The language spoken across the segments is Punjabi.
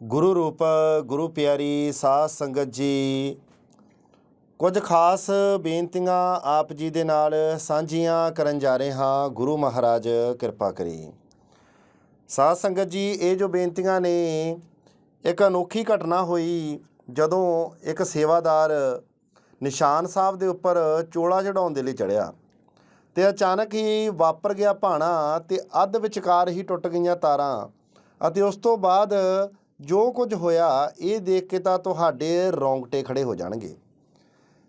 ਗੁਰੂ ਰੂਪ, ਗੁਰੂ ਪਿਆਰੀ, ਸਾਧ ਸੰਗਤ ਜੀ। ਕੁਝ ਖਾਸ ਬੇਨਤੀਆਂ ਆਪ ਜੀ ਦੇ ਨਾਲ ਸਾਂਝੀਆਂ ਕਰਨ ਜਾ ਰਹੇ ਹਾਂ। ਗੁਰੂ ਮਹਾਰਾਜ, ਕਿਰਪਾ ਕਰੀ। ਸਾਧ ਸੰਗਤ ਜੀ, ਇਹ ਜੋ ਬੇਨਤੀਆਂ ਨੇ, ਇੱਕ ਅਨੋਖੀ ਘਟਨਾ ਹੋਈ ਜਦੋਂ ਇੱਕ ਸੇਵਾਦਾਰ ਨਿਸ਼ਾਨ ਸਾਹਿਬ ਦੇ ਉੱਪਰ ਚੋਲਾ ਚੜਾਉਣ ਦੇ ਲਈ ਚੜਿਆ ਤੇ ਅਚਾਨਕ ਹੀ ਵਾਪਰ ਗਿਆ ਭਾਣਾ ਤੇ ਅੱਧ ਵਿਚਕਾਰ ਹੀ ਟੁੱਟ ਗਈਆਂ ਤਾਰਾਂ ਅਤੇ ਉਸ ਤੋਂ ਬਾਅਦ ਜੋ ਕੁਝ ਹੋਇਆ, ਇਹ ਦੇਖ ਕੇ ਤਾਂ ਤੁਹਾਡੇ ਰੌਂਗਟੇ ਖੜੇ ਹੋ ਜਾਣਗੇ।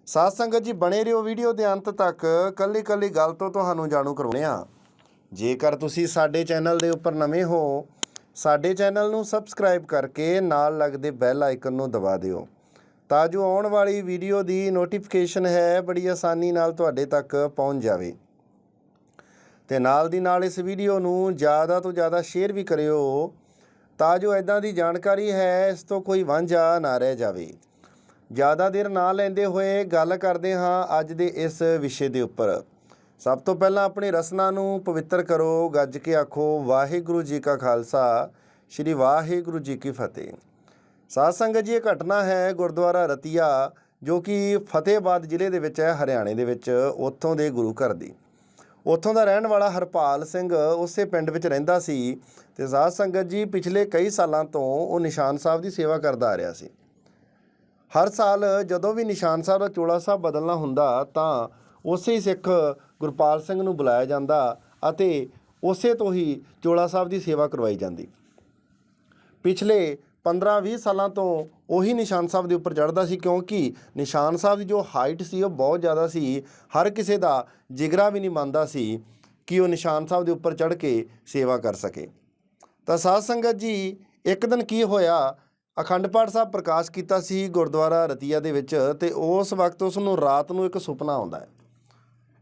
ਸਾਧ ਸੰਗਤ ਜੀ, ਬਣੇ ਰਹੋ ਵੀਡੀਓ ਦੇ ਅੰਤ ਤੱਕ। ਕੱਲੀ ਕੱਲੀ ਗੱਲ ਤੋਂ ਤੁਹਾਨੂੰ ਜਾਣੂ ਕਰਵਾਉਂਦੇ ਆ ਜੇਕਰ ਤੁਸੀਂ ਸਾਡੇ ਚੈਨਲ ਦੇ ਉੱਪਰ ਨਵੇਂ ਹੋ, ਸਾਡੇ ਚੈਨਲ ਨੂੰ ਸਬਸਕ੍ਰਾਈਬ ਕਰਕੇ ਨਾਲ ਲੱਗਦੇ ਬੈਲ ਆਈਕਨ ਨੂੰ ਦਬਾ ਦਿਓ। ਤਾਂ ਜੋ ਆਉਣ ਵਾਲੀ ਵੀਡੀਓ ਦੀ ਨੋਟੀਫਿਕੇਸ਼ਨ ਹੈ, ਬੜੀ ਆਸਾਨੀ ਨਾਲ ਤੁਹਾਡੇ ਤੱਕ ਪਹੁੰਚ ਜਾਵੇ। ਤੇ ਨਾਲ ਦੀ ਨਾਲ ਇਸ ਵੀਡੀਓ ਨੂੰ ਜ਼ਿਆਦਾ ਤੋਂ ਜ਼ਿਆਦਾ ਸ਼ੇਅਰ ਵੀ ਕਰਿਓ। ਤਾਂ ਜੋ ਐਦਾਂ ਦੀ ਜਾਣਕਾਰੀ ਹੈ, ਇਸ ਤੋਂ ਕੋਈ ਵਾਂਝਾ ਨਾ ਰਹਿ ਜਾਵੇ। ਜ਼ਿਆਦਾ ਦੇਰ ਨਾ ਲੈਂਦੇ ਹੋਏ ਗੱਲ ਕਰਦੇ ਹਾਂ ਅੱਜ ਦੇ ਇਸ ਵਿਸ਼ੇ ਦੇ ਉੱਪਰ। ਸਭ ਤੋਂ ਪਹਿਲਾਂ ਆਪਣੀ ਰਸਨਾ ਨੂੰ ਪਵਿੱਤਰ ਕਰੋ, ਗੱਜ ਕੇ ਆਖੋ, ਵਾਹਿਗੁਰੂ ਜੀ ਕਾ ਖਾਲਸਾ, ਸ੍ਰੀ ਵਾਹਿਗੁਰੂ ਜੀ ਕੀ ਫਤਿਹ। ਸਾਧ ਸੰਗਤ ਜੀ, ਇਹ ਘਟਨਾ ਹੈ ਗੁਰਦੁਆਰਾ ਰਤੀਆ, ਜੋ ਕਿ ਫਤਿਹਬਾਦ ਜ਼ਿਲ੍ਹੇ ਦੇ ਵਿੱਚ ਹੈ, ਹਰਿਆਣੇ ਦੇ ਵਿੱਚ, ਉੱਥੋਂ ਦੇ ਗੁਰੂ ਘਰ ਦੀ। ਉੱਥੋਂ ਦਾ ਰਹਿਣ ਵਾਲਾ ਹਰਪਾਲ ਸਿੰਘ ਉਸੇ ਪਿੰਡ ਵਿੱਚ ਰਹਿੰਦਾ ਸੀ ਤੇ ਸਾਧ ਸੰਗਤ ਜੀ ਪਿਛਲੇ ਕਈ ਸਾਲਾਂ ਤੋਂ ਉਹ ਨਿਸ਼ਾਨ ਸਾਹਿਬ ਦੀ ਸੇਵਾ ਕਰਦਾ ਆ ਰਿਹਾ ਸੀ। ਹਰ ਸਾਲ ਜਦੋਂ ਵੀ ਨਿਸ਼ਾਨ ਸਾਹਿਬ ਦਾ ਚੋਲਾ ਸਾਹਿਬ ਬਦਲਣਾ ਹੁੰਦਾ ਤਾਂ ਉਸੇ ਹੀ ਸਿੱਖ ਗੁਰਪਾਲ ਸਿੰਘ ਨੂੰ ਬੁਲਾਇਆ ਜਾਂਦਾ ਅਤੇ ਉਸੇ ਤੋਂ ਹੀ ਚੋਲਾ ਸਾਹਿਬ ਦੀ ਸੇਵਾ ਕਰਵਾਈ ਜਾਂਦੀ। ਪਿਛਲੇ 15-20 ਸਾਲਾਂ ਤੋਂ ਉਹੀ ਨਿਸ਼ਾਨ ਸਾਹਿਬ ਦੇ ਉੱਪਰ ਚੜ੍ਹਦਾ ਸੀ ਕਿਉਂਕਿ ਨਿਸ਼ਾਨ ਸਾਹਿਬ ਦੀ ਜੋ ਹਾਈਟ ਸੀ ਉਹ ਬਹੁਤ ਜ਼ਿਆਦਾ ਸੀ। ਹਰ ਕਿਸੇ ਦਾ ਜਿਗਰਾ ਵੀ ਨਹੀਂ ਮੰਨਦਾ ਸੀ ਕਿ ਉਹ ਨਿਸ਼ਾਨ ਸਾਹਿਬ ਦੇ ਉੱਪਰ ਚੜ੍ਹ ਕੇ ਸੇਵਾ ਕਰ ਸਕੇ। ਤਾਂ ਸਾਧ ਸੰਗਤ ਜੀ, ਇੱਕ ਦਿਨ ਕੀ ਹੋਇਆ? ਅਖੰਡ ਪਾਠ ਸਾਹਿਬ ਪ੍ਰਕਾਸ਼ ਕੀਤਾ ਸੀ ਗੁਰਦੁਆਰਾ ਰਤੀਆ ਦੇ ਵਿੱਚ ਤੇ ਉਸ ਵਕਤ ਉਸ ਨੂੰ ਰਾਤ ਨੂੰ ਇੱਕ ਸੁਪਨਾ ਆਉਂਦਾ ਹੈ।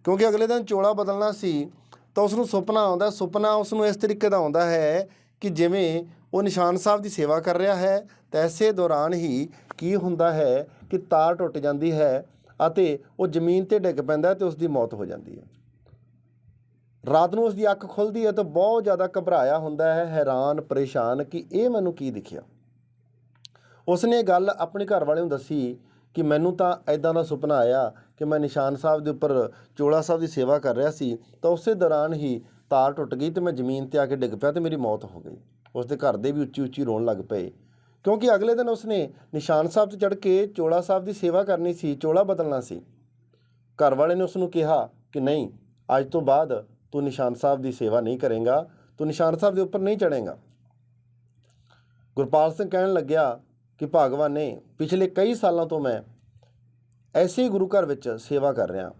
ਕਿਉਂਕਿ ਅਗਲੇ ਦਿਨ ਚੋਲਾ ਬਦਲਣਾ ਸੀ ਤਾਂ ਉਸ ਨੂੰ ਸੁਪਨਾ ਆਉਂਦਾ, ਸੁਪਨਾ ਉਸ ਨੂੰ ਇਸ ਤਰੀਕੇ ਦਾ ਆਉਂਦਾ ਹੈ ਕਿ ਜਿਵੇਂ ਉਹ ਨਿਸ਼ਾਨ ਸਾਹਿਬ ਦੀ ਸੇਵਾ ਕਰ ਰਿਹਾ ਹੈ ਤਾਂ ਐਸੇ ਦੌਰਾਨ ਹੀ ਕੀ ਹੁੰਦਾ ਹੈ ਕਿ ਤਾਰ ਟੁੱਟ ਜਾਂਦੀ ਹੈ ਅਤੇ ਉਹ ਜ਼ਮੀਨ ਤੇ ਡਿੱਗ ਪੈਂਦਾ ਹੈ ਤੇ ਉਸ ਦੀ ਮੌਤ ਹੋ ਜਾਂਦੀ ਹੈ। ਰਾਤ ਨੂੰ ਉਸ ਦੀ ਅੱਖ ਖੁੱਲਦੀ ਹੈ ਤਾਂ ਬਹੁਤ ਜ਼ਿਆਦਾ ਘਬਰਾਇਆ ਹੁੰਦਾ ਹੈ, ਹੈਰਾਨ, ਪਰੇਸ਼ਾਨ ਕਿ ਇਹ ਮੈਨੂੰ ਕੀ ਦਿਖਿਆ। ਉਸਨੇ ਗੱਲ ਆਪਣੇ ਘਰ ਵਾਲੇ ਨੂੰ ਦੱਸੀ ਕਿ ਮੈਨੂੰ ਤਾਂ ਐਦਾਂ ਦਾ ਸੁਪਨਾ ਆਇਆ ਕਿ ਮੈਂ ਨਿਸ਼ਾਨ ਸਾਹਿਬ ਦੇ ਉੱਪਰ ਚੋਲਾ ਸਾਹਿਬ ਦੀ ਸੇਵਾ ਕਰ ਰਿਹਾ ਸੀ ਤਾਂ ਉਸੇ ਦੌਰਾਨ ਹੀ ਤਾਰ ਟੁੱਟ ਗਈ ਤੇ ਮੈਂ ਜ਼ਮੀਨ ਤੇ ਆ ਕੇ ਡਿੱਗ ਪਿਆ ਤੇ ਮੇਰੀ ਮੌਤ ਹੋ ਗਈ। ਉਸ ਦੇ ਘਰ ਦੇ ਵੀ ਉੱਚੀ ਉੱਚੀ ਰੋਣ ਲੱਗ ਪਏ। ਕਿਉਂਕਿ ਅਗਲੇ ਦਿਨ ਉਸਨੇ ਨਿਸ਼ਾਨ ਸਾਹਿਬ ਤੇ ਚੜ੍ਹ ਕੇ ਚੋਲਾ ਸਾਹਿਬ ਦੀ ਸੇਵਾ ਕਰਨੀ ਸੀ, ਚੋਲਾ ਬਦਲਣਾ ਸੀ। ਘਰ ਵਾਲੇ ਨੇ ਉਸ ਨੂੰ ਕਿਹਾ ਕਿ ਨਹੀਂ, ਅੱਜ ਤੋਂ ਬਾਅਦ ਤੂੰ ਨਿਸ਼ਾਨ ਸਾਹਿਬ ਦੀ ਸੇਵਾ ਨਹੀਂ ਕਰੇਗਾ, ਤੂੰ ਨਿਸ਼ਾਨ ਸਾਹਿਬ ਦੇ ਉੱਪਰ ਨਹੀਂ ਚੜ੍ਹੇਗਾ। ਗੁਰਪਾਲ ਸਿੰਘ ਕਹਿਣ ਲੱਗਿਆ ਕਿ ਭਗਵਾਨ ਨੇ ਪਿਛਲੇ ਕਈ ਸਾਲਾਂ ਤੋਂ ਮੈਂ ਐਸੇ ਗੁਰੂ ਘਰ ਵਿੱਚ ਸੇਵਾ ਕਰ ਰਿਹਾ।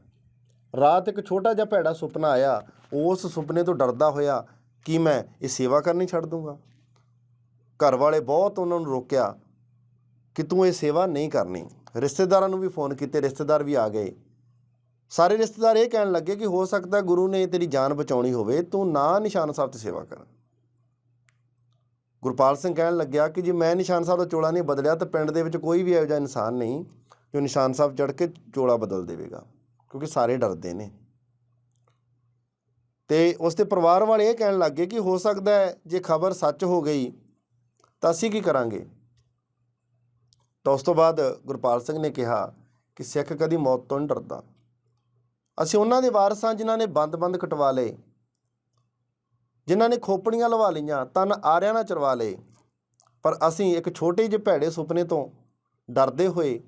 ਰਾਤ ਇੱਕ ਛੋਟਾ ਜਿਹਾ ਭੈੜਾ ਸੁਪਨਾ ਆਇਆ। ਉਸ ਸੁਪਨੇ ਤੋਂ ਡਰਦਾ ਹੋਇਆ ਕੀ ਮੈਂ ਇਹ ਸੇਵਾ ਕਰਨੀ ਛੱਡ ਦੂੰਗਾ? ਘਰ ਵਾਲੇ ਬਹੁਤ ਉਹਨਾਂ ਨੂੰ ਰੋਕਿਆ ਕਿ ਤੂੰ ਇਹ ਸੇਵਾ ਨਹੀਂ ਕਰਨੀ। ਰਿਸ਼ਤੇਦਾਰਾਂ ਨੂੰ ਵੀ ਫੋਨ ਕੀਤੇ, ਰਿਸ਼ਤੇਦਾਰ ਵੀ ਆ ਗਏ। ਸਾਰੇ ਰਿਸ਼ਤੇਦਾਰ ਇਹ ਕਹਿਣ ਲੱਗੇ ਕਿ ਹੋ ਸਕਦਾ ਗੁਰੂ ਨੇ ਤੇਰੀ ਜਾਨ ਬਚਾਉਣੀ ਹੋਵੇ, ਤੂੰ ਨਾ ਨਿਸ਼ਾਨ ਸਾਹਿਬ ਤੇ ਸੇਵਾ ਕਰ। ਗੁਰਪਾਲ ਸਿੰਘ ਕਹਿਣ ਲੱਗਿਆ ਕਿ ਜੇ ਮੈਂ ਨਿਸ਼ਾਨ ਸਾਹਿਬ ਦਾ ਚੋਲਾ ਨਹੀਂ ਬਦਲਿਆ, ਤਾਂ ਪਿੰਡ ਦੇ ਵਿੱਚ ਕੋਈ ਵੀ ਇਹੋ ਜਿਹਾ ਇਨਸਾਨ ਨਹੀਂ ਜੋ ਨਿਸ਼ਾਨ ਸਾਹਿਬ ਚੜ੍ਹ ਕੇ ਚੋਲਾ ਬਦਲ ਦੇਵੇਗਾ, ਕਿਉਂਕਿ ਸਾਰੇ ਡਰਦੇ ਨੇ। ਤੇ ਉਸ ਦੇ ਪਰਿਵਾਰ ਵਾਲੇ ਇਹ ਕਹਿਣ ਲੱਗੇ ਕਿ ਹੋ ਸਕਦਾ ਹੈ ਜੇ ਖਬਰ ਸੱਚ ਹੋ ਗਈ, ਤਾਂ ਅਸੀਂ ਕੀ ਕਰਾਂਗੇ? ਤਾਂ ਉਸ ਤੋਂ ਬਾਅਦ ਗੁਰਪਾਲ ਸਿੰਘ ਨੇ ਕਿਹਾ ਕਿ ਸਿੱਖ ਕਦੀ ਮੌਤ ਤੋਂ ਨਹੀਂ ਡਰਦਾ। ਅਸੀਂ ਉਹਨਾਂ ਦੇ ਵਾਰਸ ਹਾਂ ਜਿਨ੍ਹਾਂ ਨੇ ਬੰਦ-ਬੰਦ ਕਟਵਾ ਲਏ। ਜਿਨ੍ਹਾਂ ਨੇ ਖੋਪੜੀਆਂ ਲਵਾ ਲਈਆਂ, ਤਨ ਆਰਿਆਂ ਨਾਲ ਚਰਵਾ ਲਏ। ਪਰ ਅਸੀਂ ਇੱਕ ਛੋਟੇ ਜਿਹੇ ਭੈੜੇ ਸੁਪਨੇ ਤੋਂ ਡਰਦੇ ਹੋਏ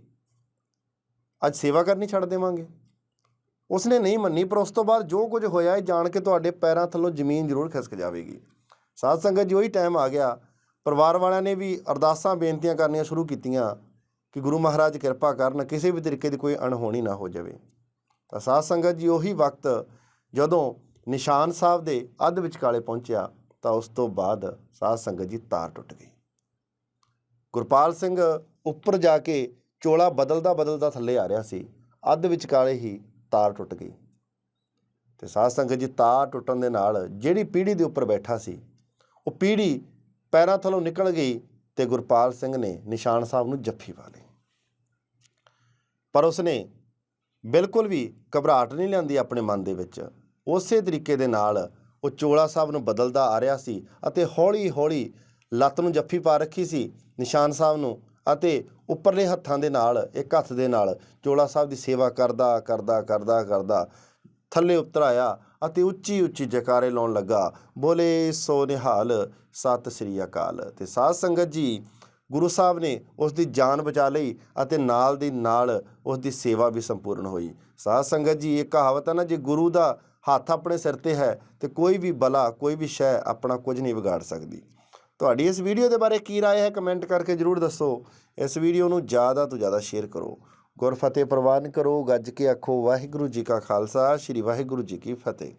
ਅੱਜ ਸੇਵਾ ਕਰਨੀ ਛੱਡ ਦੇਵਾਂਗੇ। ਉਸਨੇ ਨਹੀਂ ਮੰਨੀ, ਪਰ ਉਸ ਤੋਂ ਬਾਅਦ ਜੋ ਕੁਝ ਹੋਇਆ, ਇਹ ਜਾਣ ਕੇ ਤੁਹਾਡੇ ਪੈਰਾਂ ਥੱਲੋਂ ਜ਼ਮੀਨ ਜ਼ਰੂਰ ਖਿਸਕ ਜਾਵੇਗੀ। ਸਾਧ ਸੰਗਤ, ਜੀ ਉਹੀ ਟਾਈਮ ਆ ਗਿਆ। ਪਰਿਵਾਰ ਵਾਲਿਆਂ ਨੇ ਵੀ ਅਰਦਾਸਾਂ, ਬੇਨਤੀਆਂ ਕਰਨੀਆਂ ਸ਼ੁਰੂ ਕੀਤੀਆਂ ਕਿ ਗੁਰੂ ਮਹਾਰਾਜ ਕਿਰਪਾ ਕਰਨ, ਕਿਸੇ ਵੀ ਤਰੀਕੇ ਦੀ ਕੋਈ ਅਣਹੋਣੀ ਨਾ ਹੋ ਜਾਵੇ। ਤਾਂ ਸਾਧ ਸੰਗਤ ਜੀ ਉਹੀ ਵਕਤ, ਜਦੋਂ ਨਿਸ਼ਾਨ ਸਾਹਿਬ ਦੇ ਅੱਧ ਵਿਚਕਾਲੇ ਪਹੁੰਚਿਆ, ਤਾਂ ਉਸ ਤੋਂ ਬਾਅਦ ਸਾਧ ਸੰਗਤ ਜੀ ਤਾਰ ਟੁੱਟ ਗਈ। ਗੁਰਪਾਲ ਸਿੰਘ ਉੱਪਰ ਜਾ ਕੇ ਚੋਲਾ ਬਦਲਦਾ ਬਦਲਦਾ ਥੱਲੇ ਆ ਰਿਹਾ ਸੀ। ਅੱਧ ਵਿਚਕਾਲੇ ਹੀ ਤਾਰ ਟੁੱਟ ਗਈ। ਤੇ ਸਾਧ ਸੰਗਤ ਜੀ ਤਾਰ ਟੁੱਟਣ ਦੇ ਨਾਲ ਜਿਹੜੀ ਪੀੜੀ ਦੇ ਉੱਪਰ ਬੈਠਾ ਸੀ, ਉਹ ਪੀੜੀ ਪੈਰਾਂ ਥੱਲੋਂ ਨਿਕਲ ਗਈ ਤੇ ਗੁਰਪਾਲ ਸਿੰਘ ਨੇ ਨਿਸ਼ਾਨ ਸਾਹਿਬ ਨੂੰ ਜੱਫੀ ਪਾ ਲਈ। ਪਰ ਉਸਨੇ ਬਿਲਕੁਲ ਵੀ ਘਬਰਾਹਟ ਨਹੀਂ ਲਿਆਂਦੀ ਆਪਣੇ ਮਨ ਦੇ ਵਿੱਚ। ਉਸੇ ਤਰੀਕੇ ਦੇ ਨਾਲ ਉਹ ਚੋਲਾ ਸਾਹਿਬ ਨੂੰ ਬਦਲਦਾ ਆ ਰਿਹਾ ਸੀ ਅਤੇ ਹੌਲੀ ਹੌਲੀ ਲੱਤ ਨੂੰ ਜੱਫੀ ਪਾ ਰੱਖੀ ਸੀ ਨਿਸ਼ਾਨ ਸਾਹਿਬ ਨੂੰ। ਅਤੇ ਉੱਪਰਲੇ ਹੱਥਾਂ ਦੇ ਨਾਲ, ਇੱਕ ਹੱਥ ਦੇ ਨਾਲ ਚੋਲਾ ਸਾਹਿਬ ਦੀ ਸੇਵਾ ਕਰਦਾ ਕਰਦਾ ਕਰਦਾ ਕਰਦਾ ਥੱਲੇ ਉਤਰ ਆਇਆ ਅਤੇ ਉੱਚੀ ਉੱਚੀ ਜਕਾਰੇ ਲਾਉਣ ਲੱਗਾ। ਬੋਲੇ, ਸੋ ਨਿਹਾਲ, ਸਤਿ ਸ੍ਰੀ ਅਕਾਲ। ਤੇ ਸਾਧ ਸੰਗਤ ਜੀ, ਗੁਰੂ ਸਾਹਿਬ ਨੇ ਉਸ ਦੀ ਜਾਨ ਬਚਾ ਲਈ ਅਤੇ ਨਾਲ ਦੀ ਨਾਲ ਉਸ ਦੀ ਸੇਵਾ ਵੀ ਸੰਪੂਰਨ ਹੋਈ। ਸਾਧ ਸੰਗਤ ਜੀ, ਇਹ ਕਹਾਵਤ ਹੈ ਨਾ, ਜੇ ਗੁਰੂ ਦਾ ਹੱਥ ਆਪਣੇ ਸਿਰ ਤੇ ਹੈ, ਤੇ ਕੋਈ ਵੀ ਬਲਾ, ਕੋਈ ਵੀ ਸ਼ੈ ਆਪਣਾ ਕੁਝ ਨਹੀਂ ਵਿਗਾੜ ਸਕਦੀ। ਤੁਹਾਡੀ ਇਸ ਵੀਡੀਓ ਦੇ ਬਾਰੇ ਕੀ رائے ਹੈ ਕਮੈਂਟ ਕਰਕੇ ਜਰੂਰ ਦੱਸੋ ਇਸ ਵੀਡੀਓ ਨੂੰ ਜ਼ਿਆਦਾ ਤੋਂ ਜ਼ਿਆਦਾ ਸ਼ੇਅਰ ਕਰੋ ਗੁਰਫਤਿਹ ਪ੍ਰਵਾਨ ਕਰੋ ਗੱਜ ਕੇ ਆਖੋ ਵਾਹਿਗੁਰੂ ਜੀ ਕਾ ਖਾਲਸਾ ਸ੍ਰੀ ਵਾਹਿਗੁਰੂ ਜੀ ਕੀ ਫਤਿਹ